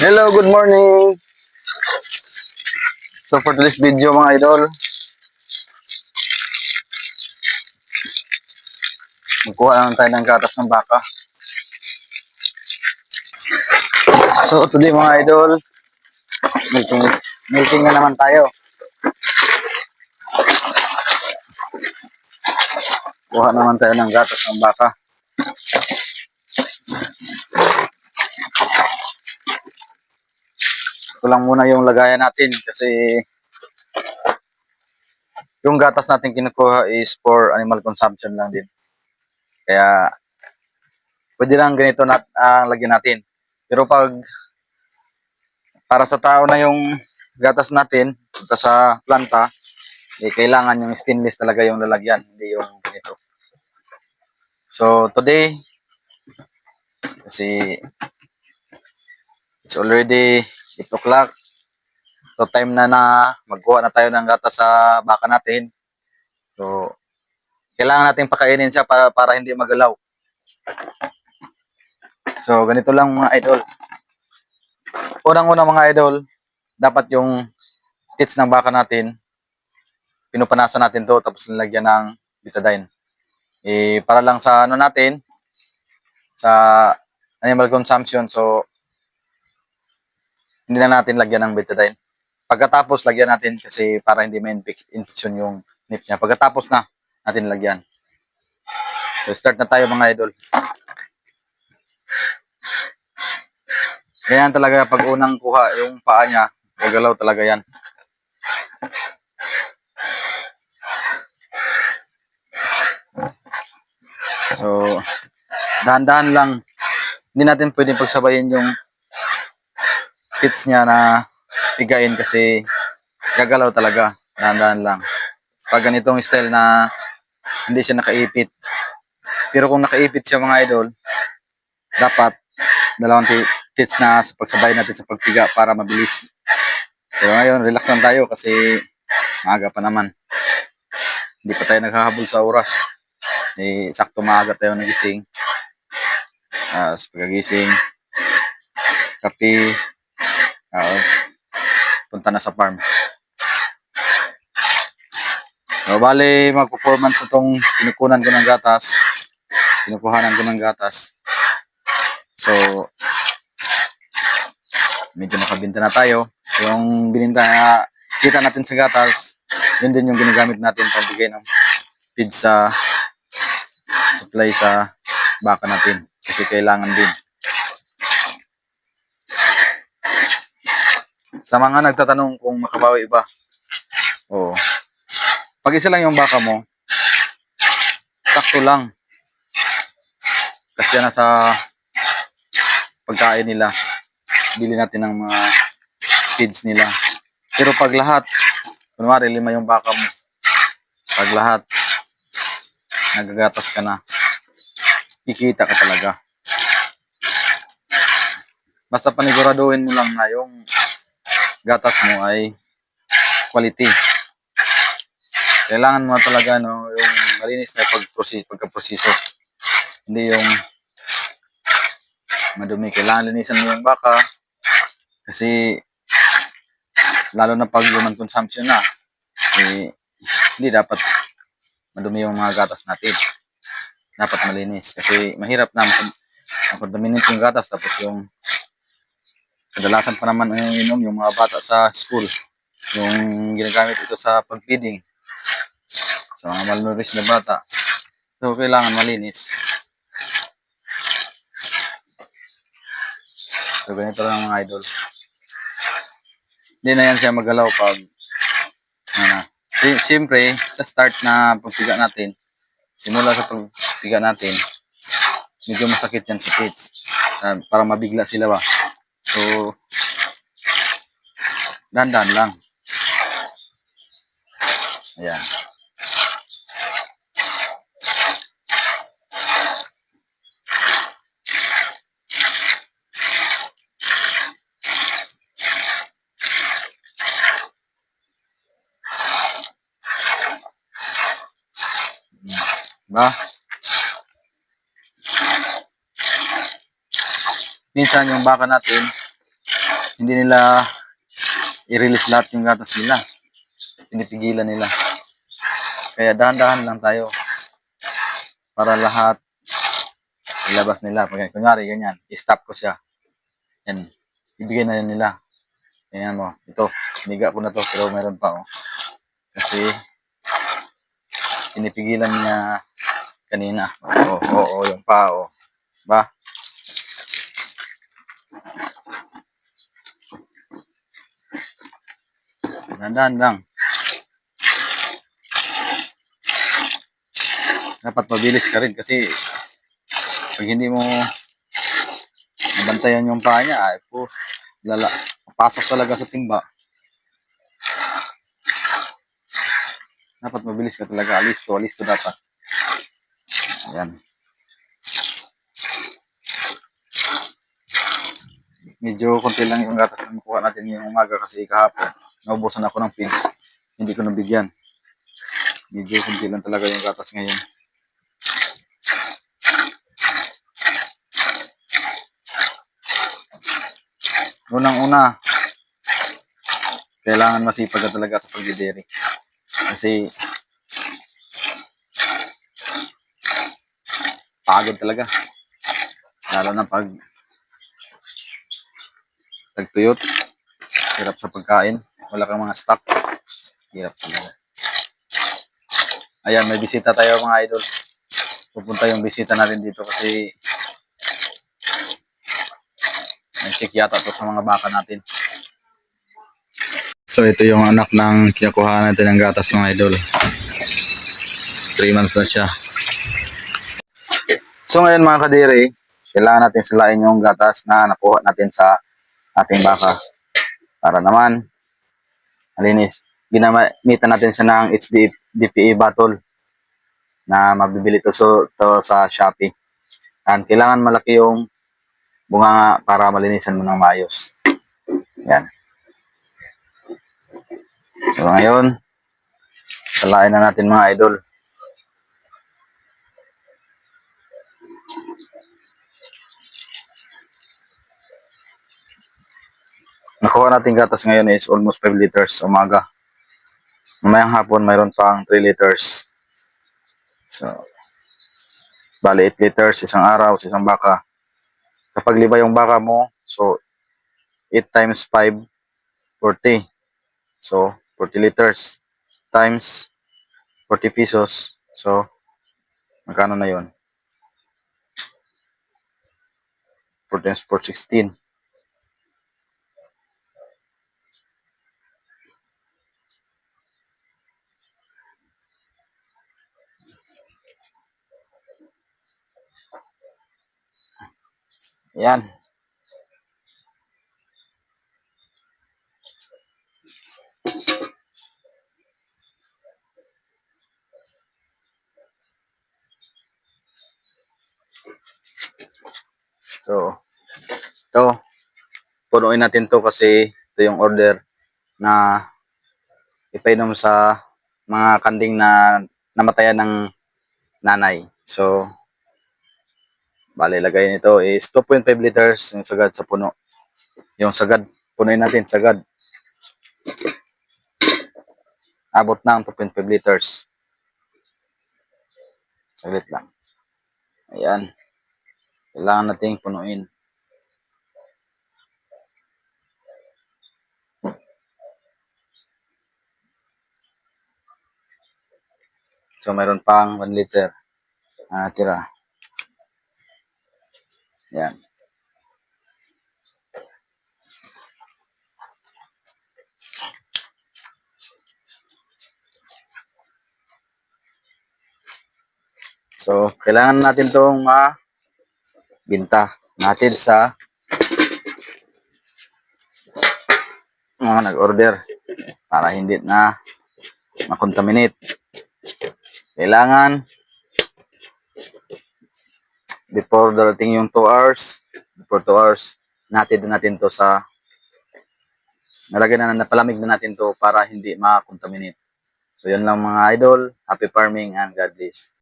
Hello, good morning. So for today's video mga idol, magkuha lang tayo ng gatas ng baka. So today mga idol, milking, milking na naman tayo. Kuha naman tayo ng gatas ng baka. Ito lang muna yung lagayan natin kasi yung gatas natin kinukuha is for animal consumption lang din. Kaya pwede lang ganito nat ang lagyan natin. Pero pag para sa tao na yung gatas natin punta sa planta, eh, kailangan yung stainless talaga yung lalagyan, hindi yung ganito. So today, kasi it's already 8 o'clock. So time na na magkuha na tayo ng gatas sa baka natin. So kailangan natin pakainin siya para para hindi magalaw. So ganito lang mga idol. Unang-una mga idol, dapat yung tits ng baka natin pinupanasan natin to tapos nilagyan ng betadine. Eh para lang sa ano natin sa animal consumption so hindi na natin lagyan ng betadine. Pagkatapos, lagyan natin kasi para hindi ma-infection yung nips niya. Pagkatapos na, natin lagyan. So, start na tayo mga idol. Ganyan talaga pag unang kuha yung paa niya, gagalaw talaga yan. So, dahan-dahan lang. Hindi natin pwedeng pagsabayin yung hits niya na pigain kasi gagalaw talaga. Dahan-dahan lang. Pag ganitong style na hindi siya nakaipit. Pero kung nakaipit siya mga idol, dapat dalawang ti- tits na sa pagsabay natin sa pagpiga para mabilis. Pero ngayon, relax lang tayo kasi maaga pa naman. Hindi pa tayo naghahabol sa oras. Eh, sakto maaga tayo nagising. Ah, sa pagkagising, kape, tapos punta na sa farm. So, bali, mag-performance itong kinukunan ko ng gatas. Kinukuhanan ko ng gatas. So, medyo nakabinta na tayo. Yung bininta na kita natin sa gatas, yun din yung ginagamit natin pambigay ng feed sa supply sa baka natin. Kasi kailangan din. Sa mga nagtatanong kung makabawi ba, oo. Pag isa lang yung baka mo, sakto lang. Kasi na sa pagkain nila. Bili natin ng mga feeds nila. Pero pag lahat, kunwari lima yung baka mo, pag lahat, nagagatas ka na, kikita ka talaga. Basta paniguraduhin mo lang na yung gatas mo ay quality. Kailangan mo talaga no, yung malinis na pagproseso, pagka-proseso. Hindi yung madumi. Kailangan linisan mo yung baka kasi lalo na pag human consumption na, eh, hindi dapat madumi yung mga gatas natin. Dapat malinis. Kasi mahirap na makondaminin yung gatas tapos yung kadalasan pa naman ang inom yung mga bata sa school. Yung ginagamit ito sa pag-feeding sa mga malnourished na bata. So, kailangan malinis. So, ganito lang mga idol. Hindi na yan siya magalaw pag ano, si- siyempre, sa start na pagpiga natin, simula sa pagpiga natin, medyo masakit yan sa kids. Ah, para mabigla sila ba. So, dandan lang. Ayan. Ba? Minsan yung baka natin, hindi nila i-release lahat yung gatas nila. Pinipigilan nila. Kaya dahan-dahan lang tayo para lahat ilabas nila. Pag kunyari, ganyan, i-stop ko siya. Yan, ibigay na nila. Ayan mo, ito, siniga ko na to, pero meron pa, oh. Kasi, pinipigilan niya kanina. Oo, oo, oo, yung pa, oh. Ba? Dandan lang. Dapat mabilis ka rin kasi pag hindi mo nabantayan yung paa niya, ay po, lala, pasok talaga sa timba. Dapat mabilis ka talaga. Alisto, alisto dapat. Ayan. Medyo konti lang yung gatas na makuha natin ngayong umaga kasi kahapon. Naubusan ako ng feeds. Hindi ko nabigyan. Medyo konti lang talaga yung gatas ngayon. Unang-una, kailangan masipag talaga sa pagdidiri. Kasi pagod talaga. Lalo na pag tagtuyot, hirap sa pagkain, wala kang mga stock, hirap talaga. Ayan, may bisita tayo mga idol. Pupunta yung bisita natin dito kasi may check yata to sa mga baka natin. So ito yung anak ng kinukuha natin ng gatas mga idol. 3 months na siya. So ngayon mga kadiri, kailangan natin salain yung gatas na nakuha natin sa ating baka. Para naman, malinis. Ginamitan natin siya ng HD DPE bottle na mabibili to, so, to sa Shopee. And kailangan malaki yung bunga para malinisan mo ng maayos. Yan. So ngayon, salain na natin mga idol. Nakuha natin gatas ngayon is almost 5 liters umaga. Mamayang hapon mayroon pang 3 liters. So, bali 8 liters isang araw sa isang baka. Kapag liba yung baka mo, so 8 times 5, 40. So, 40 liters times 40 pesos. So, magkano na yon? 4 times 4, 16. Yan. So, ito, punuin natin to kasi ito yung order na ipainom sa mga kanding na namatayan ng nanay. So, bali lagay nito is 2.5 liters yung sagad sa puno. Yung sagad, punuin natin, sagad. Abot ng 2.5 liters. Saglit lang. Ayan. Kailangan nating punuin. So, mayroon pang 1 liter na tira. Yan. So, kailangan natin itong ma-binta natin sa mga nag-order para hindi na makontaminate. Kailangan before darating yung 2 hours, before 2 hours, natin natin to sa nalagyan na napalamig na natin to para hindi ma-contaminate. So, yun lang mga idol. Happy farming and God bless.